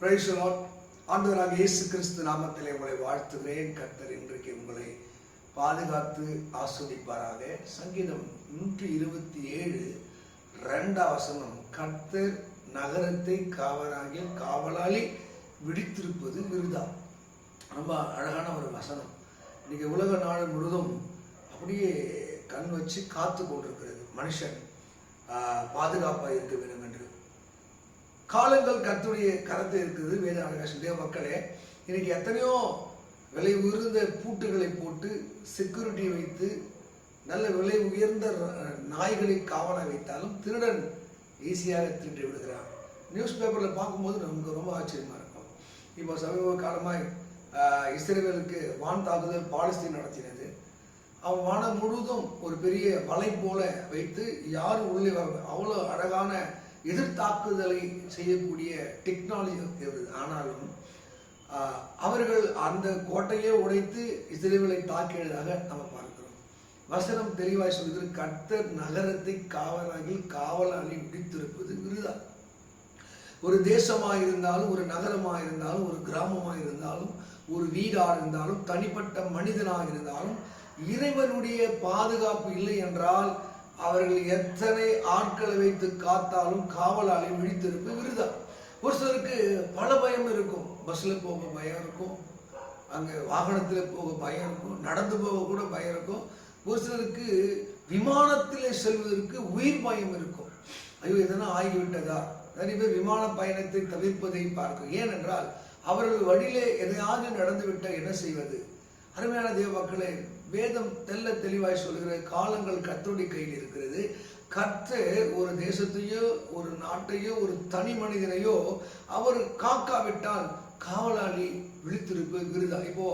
பிரைசலாட் ஆண்டவராக இயேசு கிறிஸ்து நாமத்திலே உங்களை வாழ்த்துகிறேன். கர்த்தர் இன்றைக்கு உங்களை பாதுகாத்து ஆஸ்வதிப்பாராக சங்கீதம் நூற்றி இருபத்தி ஏழு ரெண்டாம் வசனம். கர்த்தர் நகரத்தை காவலாகிய காவலாளி விடுத்திருப்பது விருதா? ரொம்ப அழகான ஒரு வசனம். இன்னைக்கு உலக நாடு முழுதும் அப்படியே கண் வச்சு காத்து கொண்டிருக்கிறது. மனுஷன் பாதுகாப்பாக இருக்க வேண்டும் என்று காலங்கள் கர்த்தருடைய கரத்தில் இருக்குது வேதாளர்கள் தேவ மக்களே. இன்னைக்கு எத்தனையோ விலை உயர்ந்த பூட்டுகளை போட்டு செக்யூரிட்டி வைத்து நல்ல விலை உயர்ந்த நாய்களை காவலாக வைத்தாலும் திருடன் ஈஸியாக திருட்டி விடுகிறான். நியூஸ் பேப்பரில் பார்க்கும்போது நமக்கு ரொம்ப ஆச்சரியமாக இருக்கும். இப்போ சமீப காலமாய் இஸ்ரேலுக்கு வான் தாக்குதல் பாலஸ்தீன் நடத்தினது. அவன் வானம் முழுவதும் ஒரு பெரிய வலை போல வைத்து யாரும் உள்ளே வர அவ்வளோ அழகான எதிர்த்தாக்குதலை செய்யக்கூடிய டெக்னாலஜி இருந்தது ஆனாலும் ஆஹ், அவர்கள் அந்த கோட்டையே உடைத்து இஸ்ரேலை தாக்கியதாக நம்ம பார்க்கிறோம். வசனம் தெளிவாய் சொல்கிறது கர்த்தர் நகரத்தை காவலாகி காவலாளி முடித்திருப்பது விருதா? ஒரு தேசமாக இருந்தாலும் ஒரு நகரமாக இருந்தாலும் ஒரு கிராமமாக இருந்தாலும் ஒரு வீடாக இருந்தாலும் தனிப்பட்ட மனிதனாக இருந்தாலும் இறைவனுடைய பாதுகாப்பு இல்லை என்றால் அவர்கள் எத்தனை ஆட்களை வைத்து காத்தாலும் காவலாளி விழித்திருப்பு விருதம் ஒரு சிலருக்கு பல பயம் இருக்கும். பஸ்ல போக பயம் இருக்கும். அங்க வாகனத்துல போக பயம் இருக்கும். நடந்து போக கூட பயம் இருக்கும். ஒரு சிலருக்கு விமானத்திலே செல்வதற்கு உயிர் பயம் இருக்கும். ஐயோ எதனா ஆகிவிட்டதா? நிறைய பேர் விமான பயணத்தை தவிர்ப்பதை பார்க்கும். ஏனென்றால் அவர்கள் வழியிலே எதையாவது நடந்துவிட்டால் என்ன செய்வது? அருமையான தேவ மக்களே வேதம் தெல்ல தெளிவாய் சொல்கிற காலங்கள் கத்தோடி கையில் இருக்கு கர்த்தர் ஒரு தேசத்தையோ ஒரு நாட்டையோ ஒரு தனி மனிதனையோ அவர் காக்காவிட்டால் காவலாளி விழித்திருப்பு விருதா. இப்போ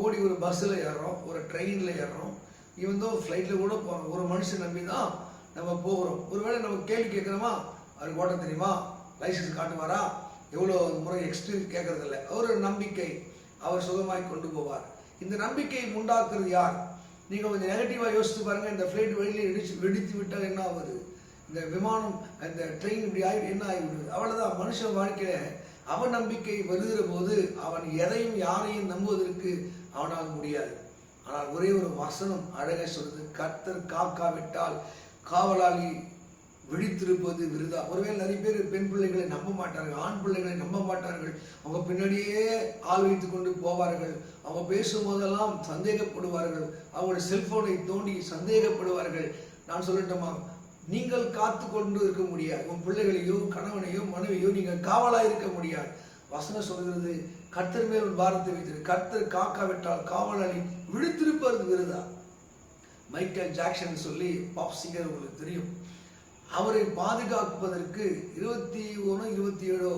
ஓடி ஒரு பஸ்ஸில் ஏறுறோம் ஒரு ட்ரெயினில் ஏறுறோம். இவன் தான் ஃப்ளைட்டில் கூட போகிறோம் ஒரு மனுஷன் நம்பி தான் நம்ம போகிறோம். ஒருவேளை நம்ம கேள்வி கேட்குறோமா அவருக்கு ஓட்ட தெரியுமா? லைசன்ஸ் காட்டுவாரா? எவ்வளோ முறை எக்ஸ்பீரியன்ஸ் கேட்கறதில்ல. ஒரு நம்பிக்கை அவர் சுகமாய் கொண்டு போவார். இந்த நம்பிக்கையை உண்டாக்குறது யார்? நீங்க கொஞ்சம் நெகட்டிவா யோசிச்சு பாருங்க இந்த ஃப்ளைட் வெளியில இடிச்சு வெடித்து விட்டால் என்ன ஆகுது? இந்த விமானம் இந்த ட்ரெயின் இப்படி ஆகி என்ன ஆகிவிடுது அவ்வளவுதான். மனுஷன் வாழ்க்கையில அவநம்பிக்கை வருகிற போது அவன் எதையும் யாரையும் நம்புவதற்கு அவனால் முடியாது. ஆனால் ஒரே ஒரு வசனம் அழகாக சொல்றது கர்த்தர் காக்காவிட்டால் காவலாளி விழித்திருப்பது விருதா? ஒருவேளை நிறைய பேர் பெண் பிள்ளைகளை நம்ப மாட்டார்கள் ஆண் பிள்ளைகளை நம்ப மாட்டார்கள். அவங்க பின்னாடியே ஆள் வைத்து கொண்டு போவார்கள். அவங்க பேசும்போதெல்லாம் சந்தேகப்படுவார்கள். அவங்களுடைய செல்போனை தோண்டி சந்தேகப்படுவார்கள். நான் சொல்லட்டுமா? நீங்கள் காத்து கொண்டு இருக்க முடியாது. உன் பிள்ளைகளையோ கணவனையோ மனைவியோ நீங்கள் காவலாக இருக்க முடியாது. வசனம் சொல்கிறது கர்த்தர் மேல் பாரத்தை வைத்திரு. கர்த்தர் காக்காவிட்டால் காவலாளி விழித்திருப்பது விருதா? மைக்கேல் ஜாக்சன் சொல்லி பாப் சிங்கர் உங்களுக்கு தெரியும். அவரை பாதுகாப்பதற்கு இருபத்தி ஒன்று இருபத்தி ஏழோ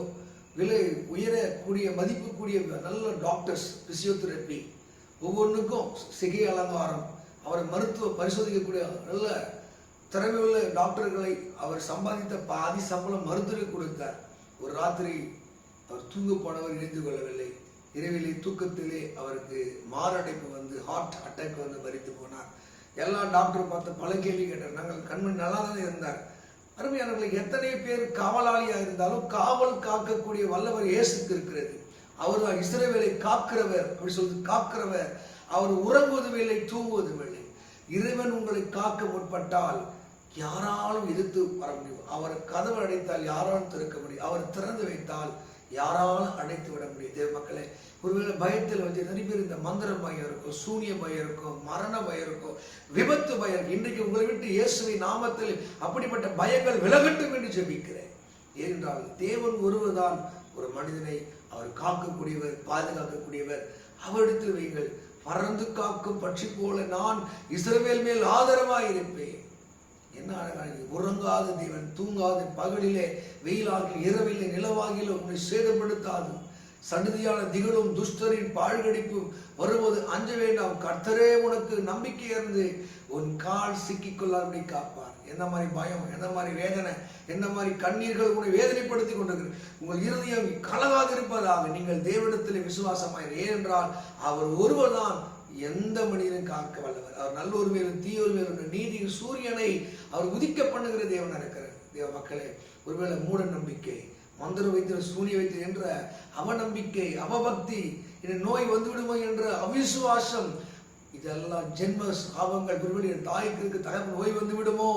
விலை உயரக்கூடிய மதிப்புக்கூடிய நல்ல டாக்டர்ஸ் பிசியோதெரப்பி ஒவ்வொன்றுக்கும் சிகை அலங்காரம் அவரை மருத்துவ பரிசோதிக்கக்கூடிய நல்ல திறமையுள்ள டாக்டர்களை அவர் சம்பாதித்த பாதி சம்பளம் மருத்துவரை கொடுத்தார். ஒரு ராத்திரி அவர் தூங்க போனவர் இணைந்து கொள்ளவில்லை. இரவிலே தூக்கத்திலே அவருக்கு மாரடைப்பு வந்து ஹார்ட் அட்டாக் வந்து மறித்து போனார். எல்லா டாக்டரும் பார்த்து பல கேள்வி கேட்டார். நாங்கள் கண்மணி நல்லா தானே இருந்தார். அருமையானவர்களை எத்தனை பேர் காவலாளியாக இருந்தாலும் காவல் காக்கக்கூடிய வல்லவர் இயேசுக்கு இருக்கிறது. அவர் தான் இஸ்ரவேலை காக்கிறவர் அப்படி சொல்றது காக்கிறவர். அவர் உறங்குவதும் இல்லை தூங்குவதும் இல்லை இறைவன் உங்களை காக்க முற்பட்டால் யாராலும் எதிர்த்து வர முடியும். அவர் கதவு அடைத்தால் யாராலும் திறக்க முடியும். அவர் திறந்து வைத்தால் யாராலும் அடைத்து விட முடியும். தேவ ஒருவேளை பயத்தில் வச்சு நிறைய பேர் இந்த மந்திர பயம் இருக்கும் சூனிய பயம் இருக்கும் மரண பயம் இருக்கும் விபத்து பயம். இன்றைக்கு உங்களை விட்டு இயேசுவை நாமத்தில் அப்படிப்பட்ட பயங்கள் விலகட்டும் என்று ஜெபிக்கிறேன். ஏனென்றால் தேவன் ஒருவர்தான் ஒரு மனிதனை அவர் காக்கக்கூடியவர் பாதுகாக்கக்கூடியவர். அவரிடத்தில் வைங்கள் பறந்து காக்கும் பட்சி போல நான் இஸ்ரவேல் மேல் ஆதரவாக இருப்பேன் என்ன அழகாக உறங்காத தேவன் தூங்காத. பகலிலே வெயிலாகில் இரவிலே நிலவாகிலும் உன்னை சேதப்படுத்தாது. சன்னதியான திகழும் துஷ்டரின் பாழ்கடிப்பும் வருவது அஞ்ச வேண்டாம். கர்த்தரே உனக்கு நம்பிக்கை இருந்து உன் கால் சிக்கிக் காப்பார். என்ன மாதிரி பயம் என்ன மாதிரி வேதனை என்ன மாதிரி கண்ணீர்கள் உன்னை வேதனைப்படுத்தி கொண்டிருக்கிறது. உங்கள் இருதயம் கலகாதிருப்பதாக நீங்கள் தேவனிடத்தில் விசுவாசமாயிரு. ஏனென்றால் அவர் ஒருவர் தான் எந்த மனிதனும் காக்க வல்லவர். அவர் நல்லொரு மேலும் தீயொரு மேலும் நீதியின் சூரியனை அவர் உதிக்க பண்ணுகிற தேவன் இருக்கிறார் தேவ மக்களே ஒருவேளை மூட நம்பிக்கை மந்திர வைத்திய சூரிய வைத்திய என்ற அவநம்பிக்கை அவபக்தி இந்த நோய் வந்துவிடுமோ என்ற அவிசுவாசம் இதெல்லாம் ஜென்ம சாபங்கள். ஒருவேளை என் தாய்க்கு இருக்கு தகவல் நோய் வந்து விடுமோ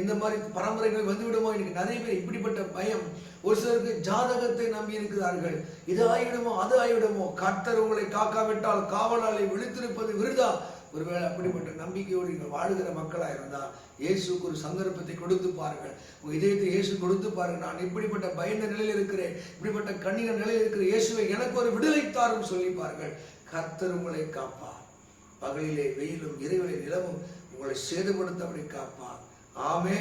இந்த மாதிரி பரம்பரைகள் வந்துவிடுமோ? வந்து இன்னைக்கு நிறைய பேர் இப்படிப்பட்ட பயம். ஒரு சிலருக்கு ஜாதகத்தை நம்பி இருக்கிறார்கள். இது ஆகிவிடுமோ? அது ஆகிவிடுமோ? கர்த்தர் உங்களை காக்காவிட்டால் காவலாளி விழித்திருப்பது விருதா? ஒருவேளை அப்படிப்பட்ட நம்பிக்கையோடு நீங்கள் வாழுகிற மக்களாக இருந்தால் இயேசுக்கு ஒரு சந்தர்ப்பத்தை கொடுத்து பாருங்கள். உங்கள் இதயத்தை இயேசு கொடுத்து பாருங்கள் நான் இப்படிப்பட்ட பயந்த நிலையில் இருக்கிறேன். இப்படிப்பட்ட கண்ணீர நிலையில் இருக்கிற இயேசுவை எனக்கு ஒரு விடுதலை தாரும் சொல்லி பாருங்கள். கர்த்தர் உங்களை காப்பார். பகலிலே வெயிலும் இரவிலே நிலவும் உங்களை சேதப்படுத்தபடி காப்பார். ஆமே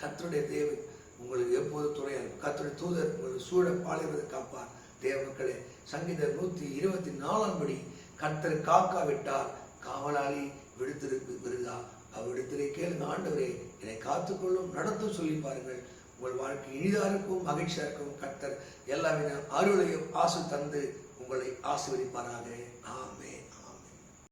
கர்த்தருடைய தேவை உங்களுக்கு எப்போது துணையார் கத்தருடைய தூதர் உங்களுக்கு சூழ பாளையவது காப்பார். தேவ மக்களே சங்கீத நூத்தி இருபத்தி நாலாம் படி கர்த்தர் காக்காவிட்டால் காவலாளி விடுத்திருக்கு விருதா அவ்விடத்திலே கேளுங்க ஆண்டவரே என்னை காத்துக்கொள்ளும் நடத்தும் சொல்லி பாருங்கள். உங்கள் வாழ்க்கை இனிதாக இருக்கும் மகிழ்ச்சியாக இருக்கும். கர்த்தர் எல்லாவித அருளையும் ஆசை தந்து உங்களை ஆசீர்வதிப்பாராக.